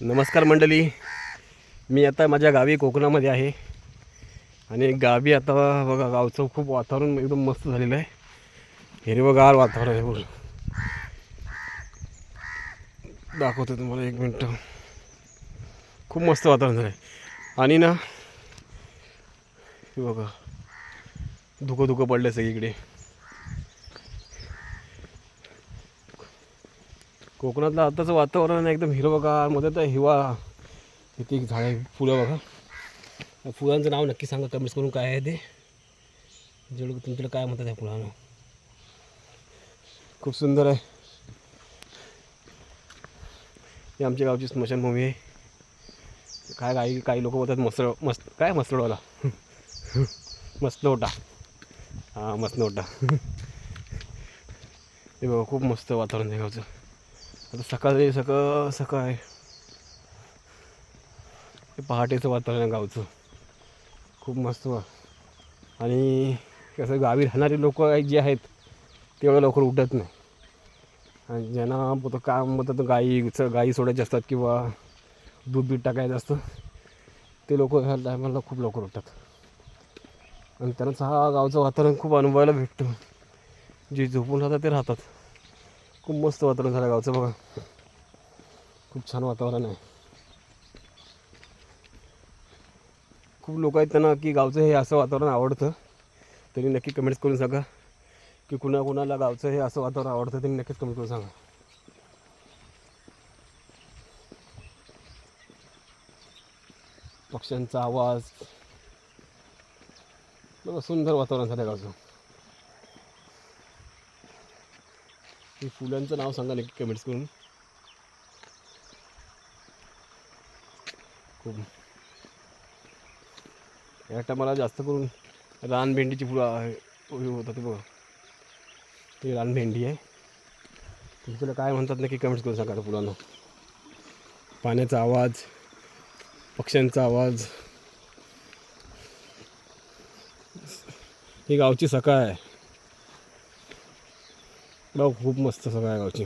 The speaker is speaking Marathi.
नमस्कार मंडळी. मी आता माझ्या गावी कोकणामध्ये आहे. आणि गावी आता बघा गावचं खूप वातावरण एकदम मस्त झालेलं आहे. हिरवंगार वातावरण आहे पूर्ण. दाखवतो तुम्हाला एक मिनटं. खूप मस्त वातावरण झालं आहे आणि ना बघा धुकं धुकं पडलं सगळीकडे. कोकणातलं आताचं वातावरण एकदम हिरवगारमध्ये तर हिवाळा किती झाडे फुलं बघा. फुलांचं नाव नक्की सांगा कमेंट्स करून काय आहे ते. जेवढं तुमच्याकडे काय म्हणतात त्या फुलांना. खूप सुंदर आहे. ही आमच्या गावची स्मशानभूमी आहे. काय काही काही लोक बोलतात मसळ मस्त काय मसळवाला ओटा. हां मसनोटा हे बघा खूप मस्त वातावरण आहे गावचं. आता सकाळी सकाळ सकाळ. आहे हे पहाटेचं वातावरण आहे गावचं. खूप मस्त आणि कसं गावी राहणारे लोक जे आहेत तेवढं लवकर उठत नाही. आणि ज्यांना काम होतं तर गाई गाई सोडायचे असतात किंवा दूध बीट टाकायचं असतं ते लोक ह्या टायमाला खूप लवकर उठतात. आणि त्यांनाच हा गावचं वातावरण खूप अनुभवायला भेटतं. जे झोपून राहतात ते राहतात. खूप मस्त वातावरण झालं गावचं बघा. खूप छान वातावरण आहे. खूप लोक आहेत त्यांना की गावचं हे असं वातावरण आवडतं. त्यांनी नक्की कमेंट्स करून सांगा. की कुणा कुणाला गावचं हे असं वातावरण आवडतं त्यांनी नक्कीच कमेंट करून सांगा. पक्ष्यांचा आवाज. सुंदर वातावरण झालं गावचं. हे फुलांचं नाव सांगा नक्की कमेंट्स करून. खूप. या टायमाला जास्त करून रान भेंडीची फुलं आहे होतात ते बघा. ते रान भेंडी आहे. तुला काय म्हणतात नक्की कमेंट्स करून सांगा फुलांना. पाण्याचा आवाज पक्ष्यांचा आवाज. ही गावची सकाळ आहे. भाऊ खूप मस्त सगळ्या गावची.